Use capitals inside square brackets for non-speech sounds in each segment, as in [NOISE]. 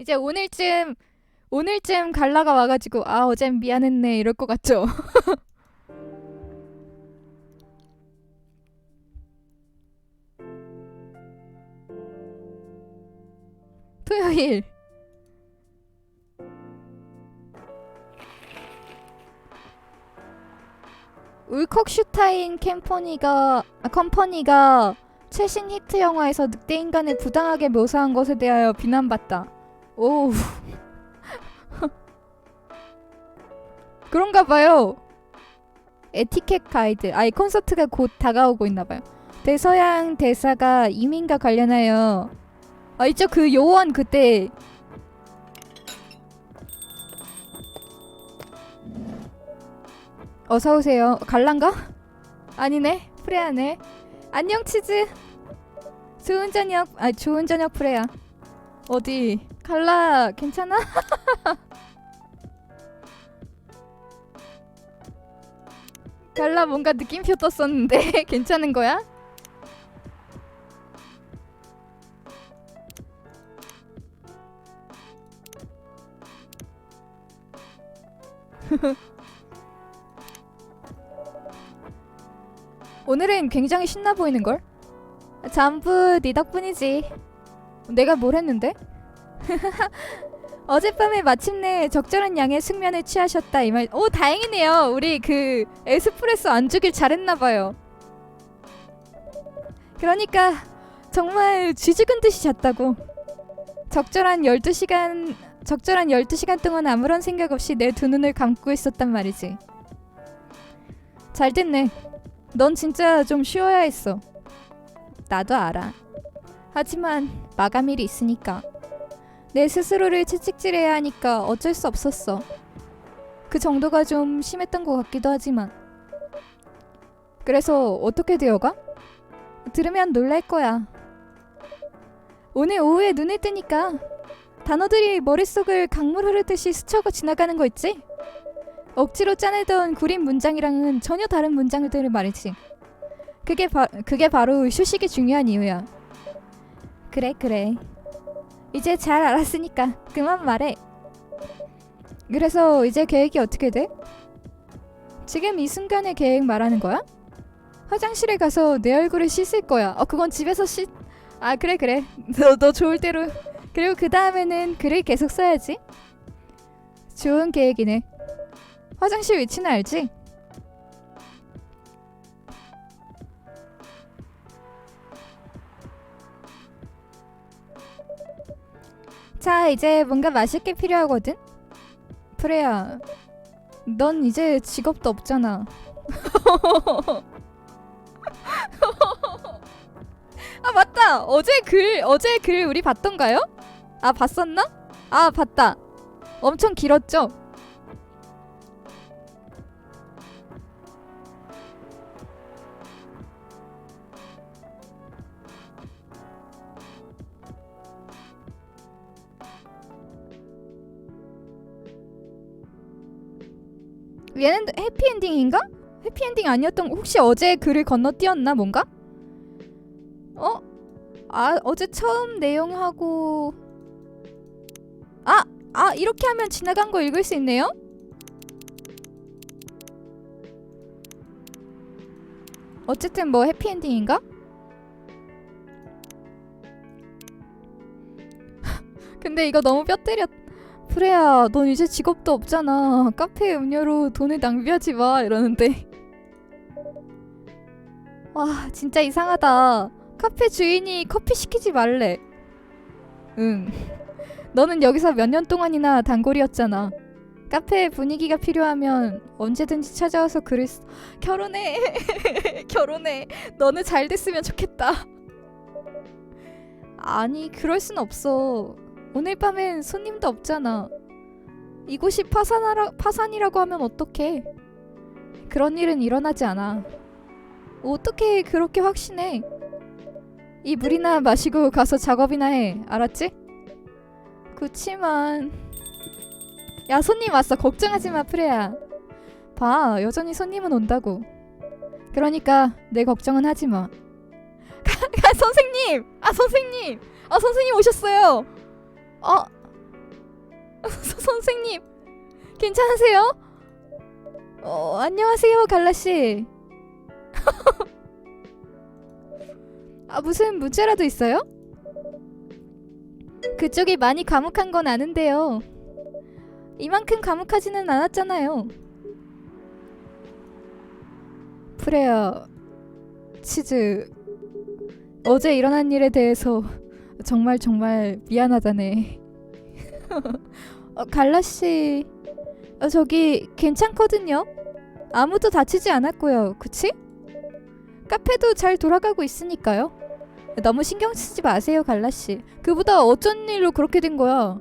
이제 오늘쯤 오늘쯤 갈라가 와가지고 아 어젠 미안했네 이럴 것 같죠? [LAUGHS] 토요일 울컥슈타인 캠퍼니가 아, 컴퍼니가 최신 히트 영화에서 늑대 인간을 부당하게 묘사한 것에 대하여 비난받다. 오. 그런가 봐요. 에티켓 가이드. 아이 콘서트가 곧 다가오고 있나 봐요. 대서양 대사가 이민과 관련하여 아 있죠 그 요원 그때 어서 오세요. 갈란가? 아니네. 프레아네. 안녕 치즈. 좋은 저녁. 아 좋은 저녁 프레야. 어디? 갈라 괜찮아? [LAUGHS] 갈라 뭔가 느낌표 떴었는데 [LAUGHS] 괜찮은 거야? [LAUGHS] 오늘은 굉장히 신나 보이는 걸? 전부 네 덕분이지. 내가 뭘 했는데? [LAUGHS] 어젯밤에 마침내 적절한 양의 숙면을 취하셨다 이 말. 오 다행이네요. 우리 그 에스프레소 안 주길 잘했나 봐요. 그러니까 정말 쥐죽은 듯이 잤다고. 적절한 12시간 적절한 12시간 동안 아무런 생각 없이 내 두 눈을 감고 있었단 말이지. 잘 됐네. 넌 진짜 좀 쉬어야 했어. 나도 알아. 하지만 마감일이 있으니까. 내 스스로를 채찍질해야 하니까 어쩔 수 없었어. 그 정도가 좀 심했던 것 같기도 하지만. 그래서 어떻게 되어가? 들으면 놀랄 거야. 오늘 오후에 눈을 뜨니까 단어들이 머릿속을 강물 흐르듯이 스쳐가 지나가는 거 있지? 억지로 짜내던 구린 문장이랑은 전혀 다른 문장들을 말이지. 그게 바, 그게 바로 휴식이 중요한 이유야. 그래 그래. 이제 잘 알았으니까 그만 말해. 그래서 이제 계획이 어떻게 돼? 지금 이 순간의 계획 말하는 거야? 화장실에 가서 내 얼굴을 씻을 거야. 어 그건 집에서 씻. 아 그래 그래. 너 너 좋을 대로. 그리고 그 다음에는 글을 계속 써야지. 좋은 계획이네. 화장실 위치는 알지? 자, 이제 뭔가 마실 게 필요하거든? 프레야, 넌 이제 직업도 없잖아. [LAUGHS] 아, 맞다! 어제 글, 어제 글 우리 봤던가요? 아, 봤었나? 아, 봤다. 엄청 길었죠? 얘는 해피엔딩인가? 해피엔딩 아니었던 혹시 어제 글을 건너뛰었나 뭔가? 어? 아 어제 처음 내용하고 아! 아 이렇게 하면 지나간 거 읽을 수 있네요? 어쨌든 뭐 해피엔딩인가? [LAUGHS] 근데 이거 너무 뼈 때렸 프레야, 넌 이제 직업도 없잖아. 카페 음료로 돈을 낭비하지 마. 이러는데. 와, 진짜 이상하다. 카페 주인이 커피 시키지 말래. 응. 너는 여기서 몇 년 동안이나 단골이었잖아. 카페 분위기가 필요하면 언제든지 찾아와서 글을 쓰... 결혼해. [LAUGHS] 결혼해. 너는 잘 됐으면 좋겠다. 아니, 그럴 순 없어. 오늘 밤엔 손님도 없잖아. 이곳이 파산하라, 파산이라고 하면 어떡해. 그런 일은 일어나지 않아. 어떻게 그렇게 확신해? 이 물이나 마시고 가서 작업이나 해. 알았지? 그치만... 야 손님 왔어. 걱정하지 마 프레야. 봐 여전히 손님은 온다고. 그러니까 내 걱정은 하지 마. [LAUGHS] 아, 선생님! 아 선생님! 아 선생님 오셨어요! 어, [LAUGHS] 선생님 괜찮으세요? 어 안녕하세요 갈라 씨. [LAUGHS] 아 무슨 문제라도 있어요? 그쪽이 많이 감옥한 건 아는데요. 이만큼 감옥하지는 않았잖아요. 프레야, 치즈, 어제 일어난 일에 대해서 정말 정말 미안하다네. [LAUGHS] 어, 갈라 씨, 어, 저기 괜찮거든요. 아무도 다치지 않았고요. 그치? 카페도 잘 돌아가고 있으니까요. 너무 신경 쓰지 마세요, 갈라 씨. 그보다 어쩐 일로 그렇게 된 거야?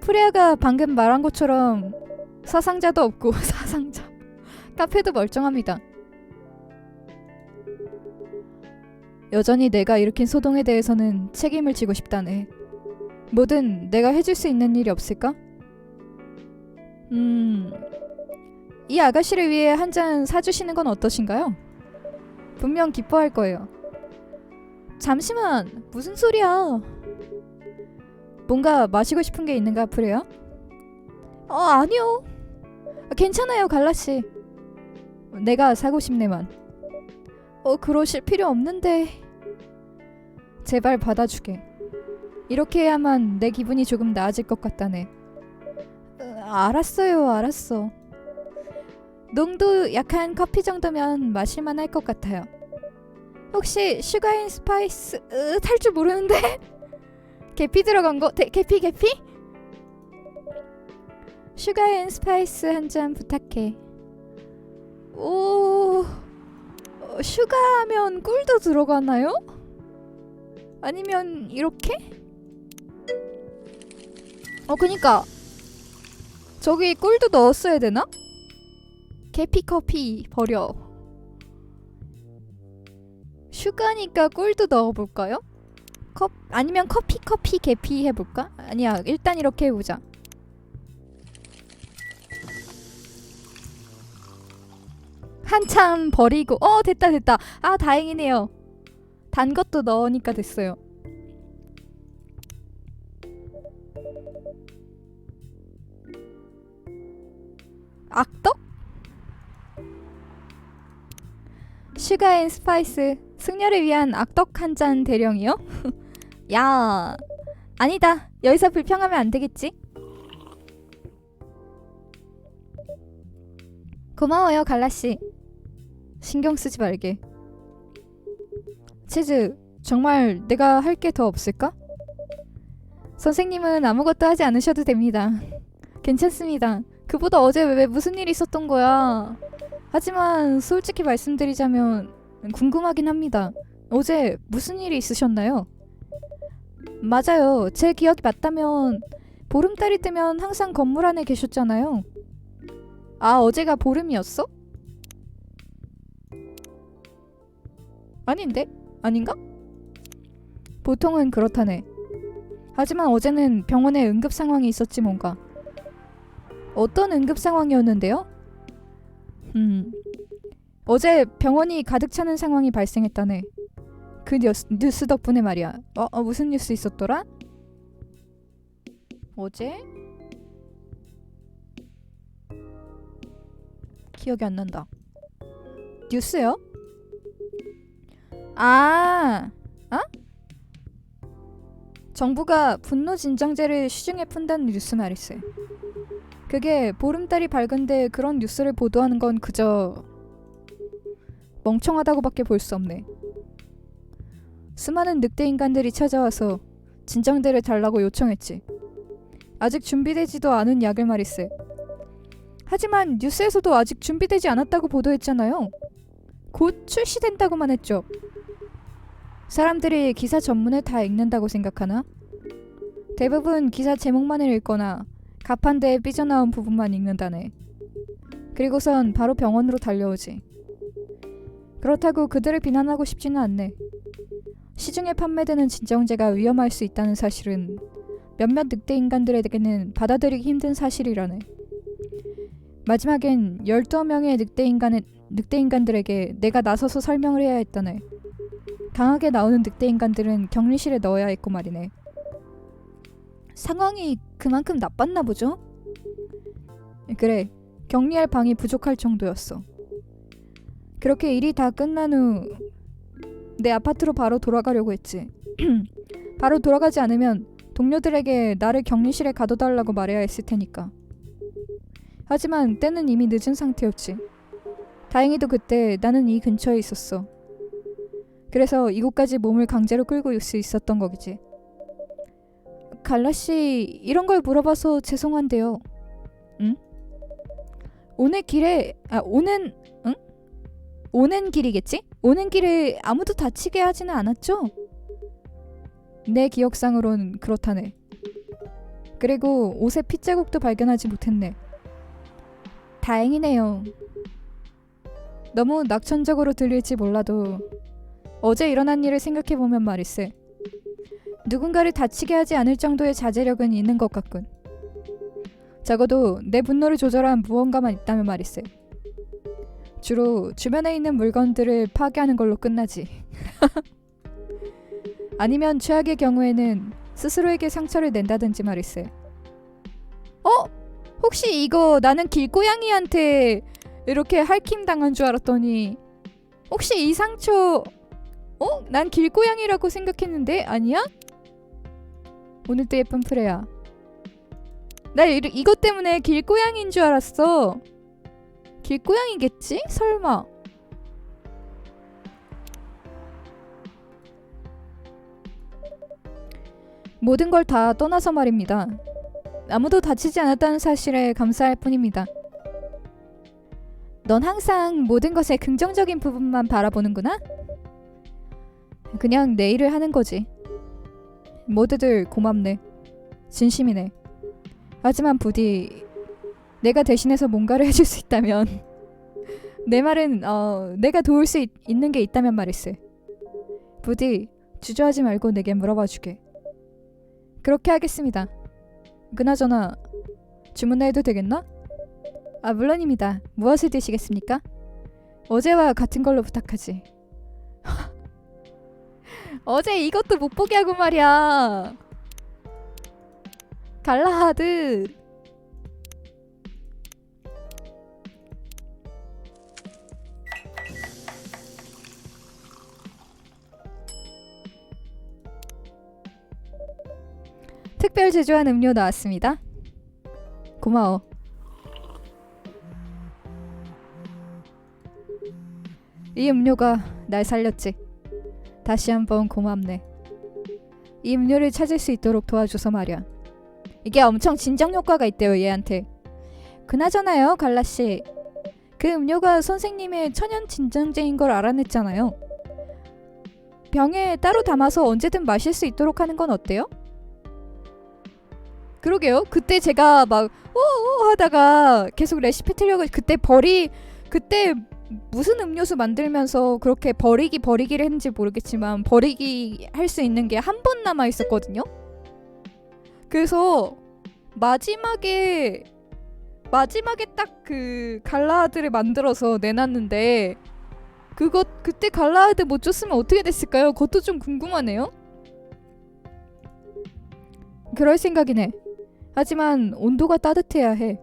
프레아가 방금 말한 것처럼 사상자도 없고 [LAUGHS] 사상자. 카페도 멀쩡합니다. 여전히 내가 일으킨 소동에 대해서는 책임을 지고 싶다네. 뭐든 내가 해줄 수 있는 일이 없을까? 음, 이 아가씨를 위해 한 잔 사주시는 건 어떠신가요? 분명 기뻐할 거예요. 잠시만, 무슨 소리야? 뭔가 마시고 싶은 게 있는가, 프레야? 어, 아니요. 괜찮아요, 갈라씨. 내가 사고 싶네만. 어, 그러실 필요 없는데. 제발 받아주게. 이렇게 해야만 내 기분이 조금 나아질 것 같다네. 어, 알았어요, 알았어. 농도 약한 커피 정도면 마실만 할 것 같아요. 혹시 슈가인 스파이스 으, 탈줄 모르는데? [LAUGHS] 계피 들어간 거? 대, 계피 계피? 슈가인 스파이스 한 잔 부탁해. 오, 어, 슈가하면 꿀도 들어가나요? 아니면 이렇게? 어, 그니까 저기 꿀도 넣었어야 되나? 계피 커피 버려. 슈가니까 꿀도 넣어볼까요? 컵 아니면 커피 커피 계피 해볼까? 아니야 일단 이렇게 해보자. 한참 버리고 어 됐다 됐다 아 다행이네요 단 것도 넣으니까 됐어요 악덕? 슈가 앤 스파이스 승려를 위한 악덕 한 잔 대령이요? [LAUGHS] 야 아니다 여기서 불평하면 안 되겠지? 고마워요 갈라씨 신경 쓰지 말게 치즈 정말 내가 할 게 더 없을까? 선생님은 아무것도 하지 않으셔도 됩니다 괜찮습니다 그보다 어제 왜 무슨 일이 있었던 거야 하지만 솔직히 말씀드리자면 궁금하긴 합니다 어제 무슨 일이 있으셨나요? 맞아요 제 기억이 맞다면 보름달이 뜨면 항상 건물 안에 계셨잖아요 아 어제가 보름이었어? 아닌데? 아닌가? 보통은 그렇다네. 하지만 어제는 병원에 응급 상황이 있었지 뭔가. 어떤 응급 상황이었는데요? 음. 어제 병원이 가득 차는 상황이 발생했다네. 그 뉴스, 뉴스 덕분에 말이야. 어, 어 무슨 뉴스 있었더라? 어제? 기억이 안 난다. 뉴스요? 아, 어? 정부가 분노 진정제를 시중에 푼다는 뉴스 말이세. 그게 보름달이 밝은데 그런 뉴스를 보도하는 건 그저 멍청하다고밖에 볼 수 없네. 수많은 늑대 인간들이 찾아와서 진정제를 달라고 요청했지. 아직 준비되지도 않은 약을 말이세. 하지만 뉴스에서도 아직 준비되지 않았다고 보도했잖아요. 곧 출시된다고만 했죠. 사람들이 기사 전문을 다 읽는다고 생각하나? 대부분 기사 제목만을 읽거나 가판대에 삐져나온 부분만 읽는다네. 그리고선 바로 병원으로 달려오지. 그렇다고 그들을 비난하고 싶지는 않네. 시중에 판매되는 진정제가 위험할 수 있다는 사실은 몇몇 늑대 인간들에게는 받아들이기 힘든 사실이라네. 마지막엔 12명의 늑대 인간의 늑대 인간들에게 내가 나서서 설명을 해야 했다네. 강하게 나오는 늑대 인간들은 격리실에 넣어야 했고 말이네. 상황이 그만큼 나빴나 보죠? 그래, 격리할 방이 부족할 정도였어. 그렇게 일이 다 끝난 후 내 아파트로 바로 돌아가려고 했지. [CLEARS THROAT] 바로 돌아가지 않으면 동료들에게 나를 격리실에 가둬달라고 말해야 했을 테니까. 하지만 때는 이미 늦은 상태였지. 다행히도 그때 나는 이 근처에 있었어. 그래서 이곳까지 몸을 강제로 끌고 올 수 있었던 거겠지. 갈라 씨, 이런 걸 물어봐서 죄송한데요. 응? 오늘 길에 아 오는 응? 오는 길이겠지? 오는 길에 아무도 다치게 하지는 않았죠? 내 기억상으론 그렇다네. 그리고 옷에 핏자국도 발견하지 못했네. 다행이네요. 너무 낙천적으로 들릴지 몰라도 어제 일어난 일을 생각해보면 말일세. 누군가를 다치게 하지 않을 정도의 자제력은 있는 것 같군. 적어도 내 분노를 조절한 무언가만 있다면 말일세. 주로 주변에 있는 물건들을 파괴하는 걸로 끝나지. [LAUGHS] 아니면 최악의 경우에는 스스로에게 상처를 낸다든지 말일세. 어? 혹시 이거 나는 길고양이한테 이렇게 할킴 당한 줄 알았더니 혹시 이 상처 어? 난 길고양이라고 생각했는데 아니야? 오늘 도 예쁜 프레야. 나 이, 이것 때문에 길고양이인 줄 알았어. 길고양이겠지? 설마. 모든 걸 다 떠나서 말입니다. 아무도 다치지 않았다는 사실에 감사할 뿐입니다. 넌 항상 모든 것의 긍정적인 부분만 바라보는구나? 그냥 내 일을 하는 거지. 모두들 고맙네. 진심이네. 하지만 부디 내가 대신해서 뭔가를 [LAUGHS] 해줄 수 있다면 내 말은 어 내가 도울 수 있, 있는 게 있다면 말일세. 부디 주저하지 말고 내게 물어봐 주게. 그렇게 하겠습니다. 그나저나 주문해도 되겠나? 아 물론입니다. 무엇을 드시겠습니까? 어제와 같은 걸로 부탁하지. 어제 이것도 못 보게 하고 말이야. 갈라하드. 특별 제조한 음료 나왔습니다. 고마워. 이 음료가 날 살렸지. 다시 한번 고맙네. 이 음료를 찾을 수 있도록 도와줘서 말이야. 이게 엄청 진정 효과가 있대요 얘한테. 그나저나요 갈라 씨. 그 음료가 선생님의 천연 진정제인 걸 알아냈잖아요. 병에 따로 담아서 언제든 마실 수 있도록 하는 건 어때요? 그러게요. 그때 제가 막 오오 하다가 계속 레시피 틀려고 그때 버리 그때 무슨 음료수 만들면서 그렇게 버리기 버리기를 했는지 모르겠지만 버리기 할 수 있는 게 한 번 남아 있었거든요. 그래서 마지막에 마지막에 딱 그 갈라하드를 만들어서 내놨는데 그것 그때 갈라하드 못 줬으면 어떻게 됐을까요? 그것도 좀 궁금하네요. 그럴 생각이 네. 하지만 온도가 따뜻해야 해.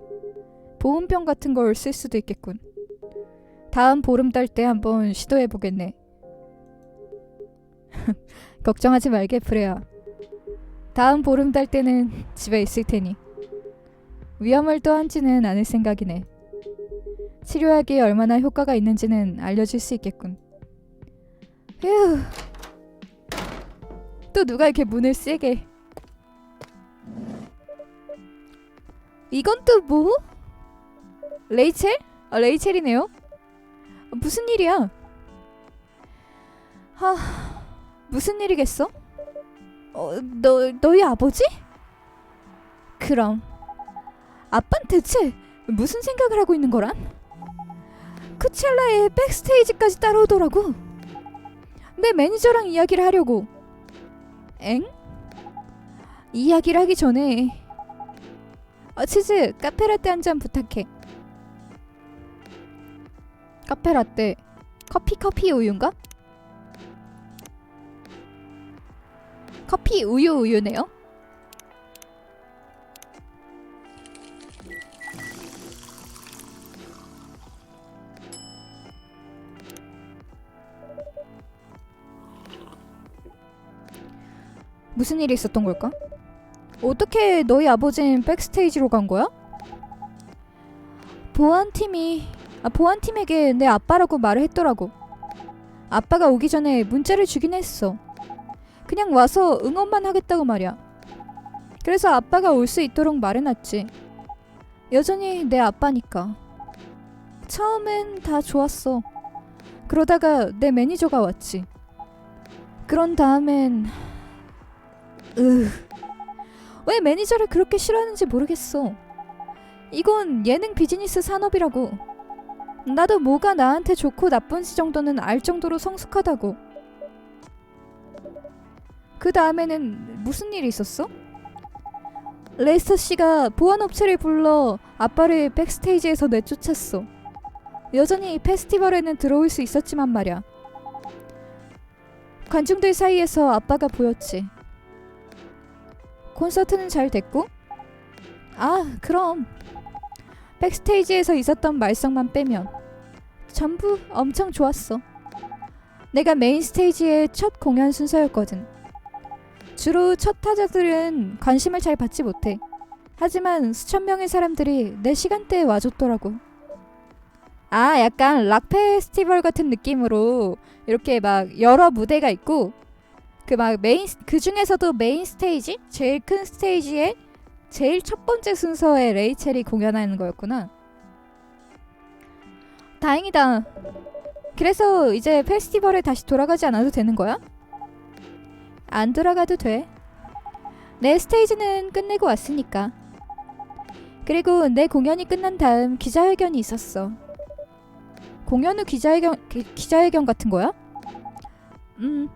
보온병 같은 걸 쓸 수도 있겠군. 다음 보름달 때 한번 시도해 보겠네. [LAUGHS] 걱정하지 말게 프레야. 다음 보름달 때는 집에 있을 테니 위험을 떠안지는 않을 생각이네. 치료약이 얼마나 효과가 있는지는 알려줄 수 있겠군. 휴. 또 누가 이렇게 문을 세게? 이건 또 뭐? 레이첼? 아, 레이첼이네요. 아, 무슨 일이야? 하, 무슨 일이겠어? 어, 너 너희 아버지? 그럼 아빤 대체 무슨 생각을 하고 있는 거란? 쿠첼라의 백스테이지까지 따라오더라고. 내 매니저랑 이야기를 하려고. 엥? 이야기를 하기 전에 아, 치즈 카페라떼 한 잔 부탁해. 카페 라떼 커피 커피 우유인가? 커피 우유 우유네요. 무슨 일이 있었던 걸까? 어떻게 너희 아버진 백스테이지로 간 거야? 보안팀이 아, 보안팀에게 내 아빠라고 말을 했더라고. 아빠가 오기 전에 문자를 주긴 했어. 그냥 와서 응원만 하겠다고 말이야. 그래서 아빠가 올 수 있도록 말해놨지. 여전히 내 아빠니까. 처음엔 다 좋았어. 그러다가 내 매니저가 왔지. 그런 다음엔 으. 왜 매니저를 그렇게 싫어하는지 모르겠어. 이건 예능 비즈니스 산업이라고. 나도 뭐가 나한테 좋고 나쁜지 정도는 알 정도로 성숙하다고. 그 다음에는 무슨 일이 있었어? 레이스터 씨가 보안업체를 불러 아빠를 백스테이지에서 내쫓았어. 여전히 페스티벌에는 들어올 수 있었지만 말야. 관중들 사이에서 아빠가 보였지. 콘서트는 잘 됐고? 아, 그럼. 백스테이지에서 있었던 말썽만 빼면 전부 엄청 좋았어. 내가 메인 스테이지의 첫 공연 순서였거든. 주로 첫 타자들은 관심을 잘 받지 못해. 하지만 수천 명의 사람들이 내 시간대에 와줬더라고. 아, 약간 락 페스티벌 같은 느낌으로 이렇게 막 여러 무대가 있고 그 막 메인 그 중에서도 메인 스테이지 제일 큰 스테이지에 제일 첫 번째 순서에 레이첼이 공연하는 거였구나. 다행이다. 그래서 이제 페스티벌에 다시 돌아가지 않아도 되는 거야? 안 돌아가도 돼. 내 스테이지는 끝내고 왔으니까. 그리고 내 공연이 끝난 다음 기자회견이 있었어. 공연 후 기자회견 기, 기자회견 같은 거야? 음,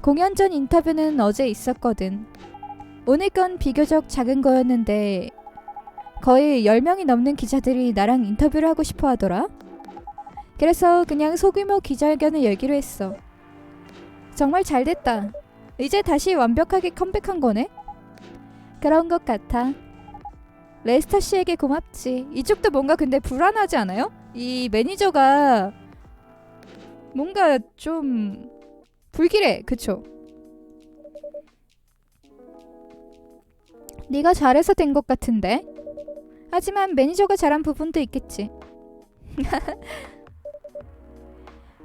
공연 전 인터뷰는 어제 있었거든. 오늘 건 비교적 작은 거였는데 거의 10명이 넘는 기자들이 나랑 인터뷰를 하고 싶어 하더라. 그래서 그냥 소규모 기자회견을 열기로 했어. 정말 잘 됐다. 이제 다시 완벽하게 컴백한 거네? 그런 것 같아. 레스터 씨에게 고맙지. 이쪽도 뭔가 근데 불안하지 않아요? 이 매니저가 뭔가 좀 불길해. 그쵸? 네가 잘해서 된 것 같은데. 하지만 매니저가 잘한 부분도 있겠지. [LAUGHS]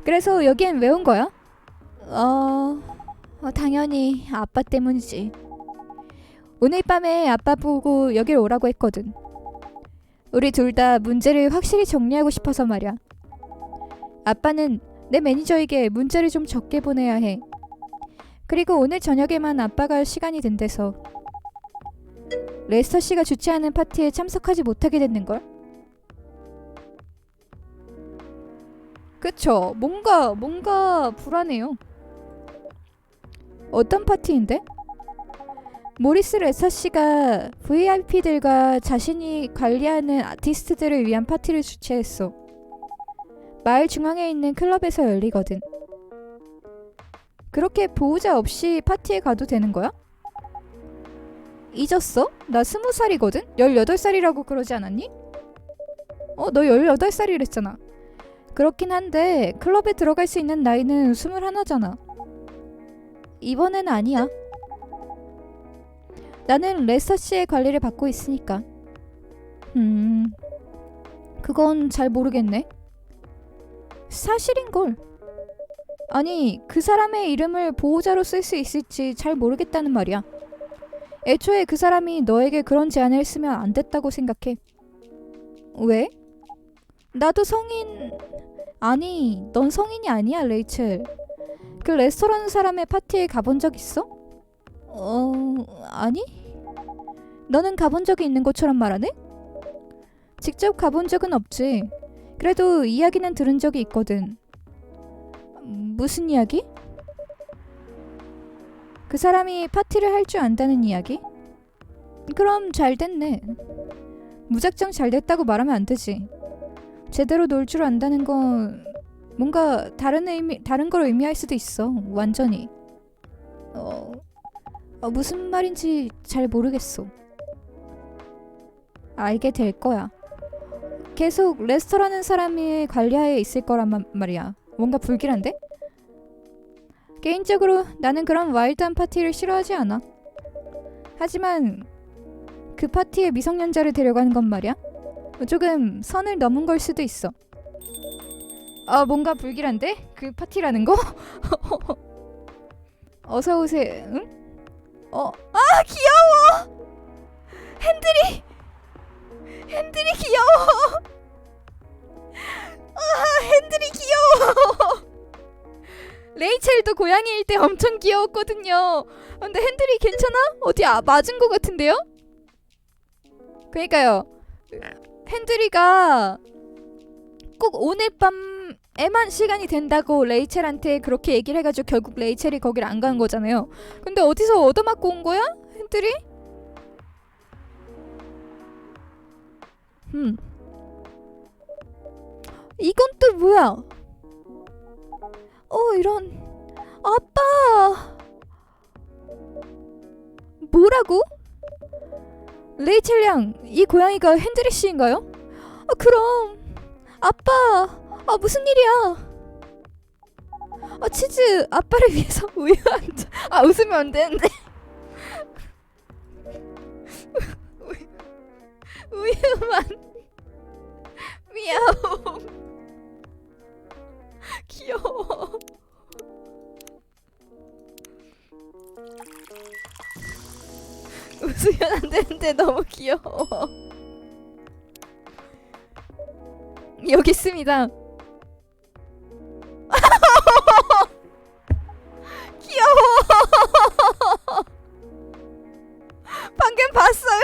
그래서 여기엔 왜 온 거야? 어... 어, 당연히 아빠 때문이지. 오늘 밤에 아빠 보고 여길 오라고 했거든. 우리 둘 다 문제를 확실히 정리하고 싶어서 말이야. 아빠는 내 매니저에게 문제를 좀 적게 보내야 해. 그리고 오늘 저녁에만 아빠가 시간이 된대서 레스터 씨가 주최하는 파티에 참석하지 못하게 됐는걸? 그쵸. 뭔가, 뭔가 불안해요. 어떤 파티인데? 모리스 레서 씨가 VIP들과 자신이 관리하는 아티스트들을 위한 파티를 주최했어. 마을 중앙에 있는 클럽에서 열리거든. 그렇게 보호자 없이 파티에 가도 되는 거야? 잊었어? 나 스무 살이거든? 18살이라고 그러지 않았니? 어, 너 18살이랬잖아. 그렇긴 한데 클럽에 들어갈 수 있는 나이는 21잖아. 이번엔 아니야. 나는 레서 씨의 관리를 받고 있으니까. 음, 그건 잘 모르겠네. 사실인걸. 아니, 그 사람의 이름을 보호자로 쓸 수 있을지 잘 모르겠다는 말이야. 애초에 그 사람이 너에게 그런 제안을 했으면 안 됐다고 생각해. 왜? 나도 성인... 아니, 넌 성인이 아니야, 레이첼. 그 레스토랑 사람의 파티에 가본 적 있어? 어... 아니? 너는 가본 적이 있는 것처럼 말하네? 직접 가본 적은 없지. 그래도 이야기는 들은 적이 있거든. 무슨 이야기? 그 사람이 파티를 할 줄 안다는 이야기? 그럼 잘 됐네. 무작정 잘 됐다고 말하면 안 되지. 제대로 놀 줄 안다는 건 뭔가 다른 의미 다른 걸 의미할 수도 있어. 완전히. 어, 어 무슨 말인지 잘 모르겠어. 알게 될 거야. 계속 레스터라는 사람이 관리하에 있을 거란 마- 말이야. 뭔가 불길한데? 개인적으로 나는 그런 와일드한 파티를 싫어하지 않아. 하지만 그 파티에 미성년자를 데려가는 건 말이야. 조금 선을 넘은 걸 수도 있어. 아 뭔가 불길한데? 그 파티라는 거? [LAUGHS] 어서 오세요. 응? 어, 아 귀여워. 핸들이 핸들이 귀여워. [LAUGHS] 아 핸들이 귀여워. [LAUGHS] 레이첼도 고양이일 때 엄청 귀여웠거든요. 근데 핸들이 괜찮아? 어디 아, 맞은 것 같은데요? 그러니까요. 핸들이가 꼭 오늘 밤에만 시간이 된다고 레이첼한테 그렇게 얘기를 해가지고 결국 레이첼이 거기를 안간 거잖아요. 근데 어디서 얻어맞고 온 거야? 핸들이? 음. 이건 또 뭐야? 어 이런 아빠 뭐라고? 레이첼 양, 이 고양이가 핸드리 씨인가요? 아, 그럼 아빠, 아 무슨 일이야? 아 치즈 아빠를 위해서 [LAUGHS] 우유 한 잔. 아 웃으면 안 되는데. [LAUGHS] 우유, 우유만 되는데 너무 귀여워. 여기 있습니다. [LAUGHS] 귀여워. 방금 봤어요?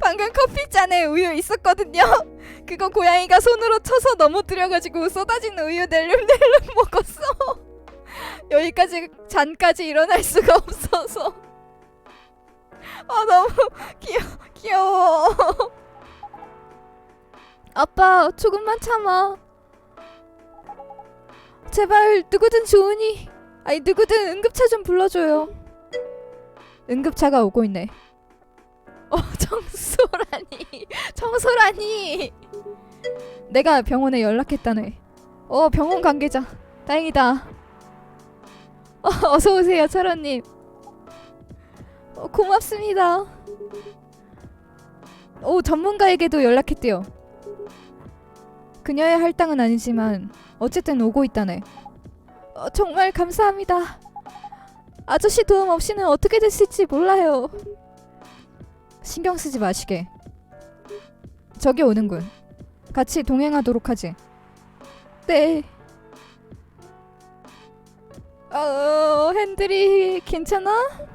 방금 커피잔에 우유 있었거든요. 그거 고양이가 손으로 쳐서 넘어뜨려가지고 쏟아진 우유 낼름낼름 먹었어. 여기까지 잔까지 일어날 수가 없어서. 아 너무 [LAUGHS] 귀여 귀여워. 아빠 조금만 참아. 제발 누구든 좋으니 아니 누구든 응급차 좀 불러줘요. 응급차가 오고 있네. 어 [LAUGHS] 청소라니 청소라니. 내가 병원에 연락했다네. 어 병원 관계자 다행이다. 어, 어서 오세요 철원님. 어, 고맙습니다. 오 전문가에게도 연락했대요. 그녀의 할당은 아니지만 어쨌든 오고 있다네. 어, 정말 감사합니다. 아저씨 도움 없이는 어떻게 됐을지 몰라요. 신경 쓰지 마시게. 저기 오는군. 같이 동행하도록 하지. 네. 어, 핸들이 괜찮아?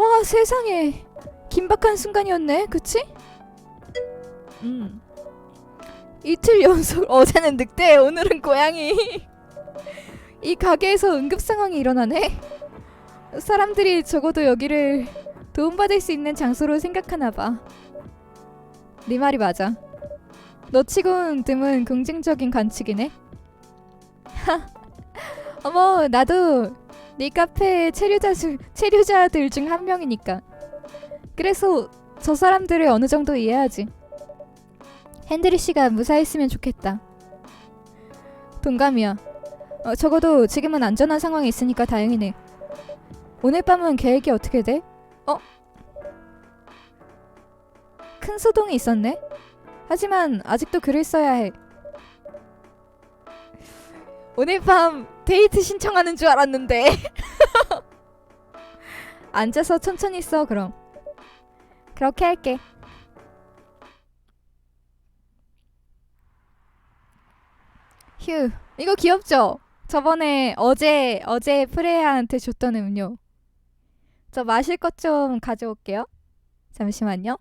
와 세상에. 긴박한 순간이었네 그치? 음. 이틀 연속 [LAUGHS] 어제는 늑대 오늘은 고양이. [LAUGHS] 이 가게에서 응급 상황이 일어나네. 사람들이 적어도 여기를 도움받을 수 있는 장소로 생각하나봐. 네 말이 맞아. 너 치곤 드문 긍정적인 관측이네. [LAUGHS] 어머 나도 네 카페의 체류자 중 체류자들 중 한 명이니까. 그래서 저 사람들을 어느 정도 이해하지. 핸드리 씨가 무사했으면 좋겠다. 동감이야. 어, 적어도 지금은 안전한 상황에 있으니까 다행이네. 오늘 밤은 계획이 어떻게 돼? 어? 큰 소동이 있었네. 하지만 아직도 글을 써야 해. 오늘 밤 데이트 신청하는 줄 알았는데. [LAUGHS] 앉아서 천천히 써 그럼. 그렇게 할게. 휴 이거 귀엽죠? 저번에 어제 어제 프레야한테 줬던 음료. 저 마실 것 좀 가져올게요. 잠시만요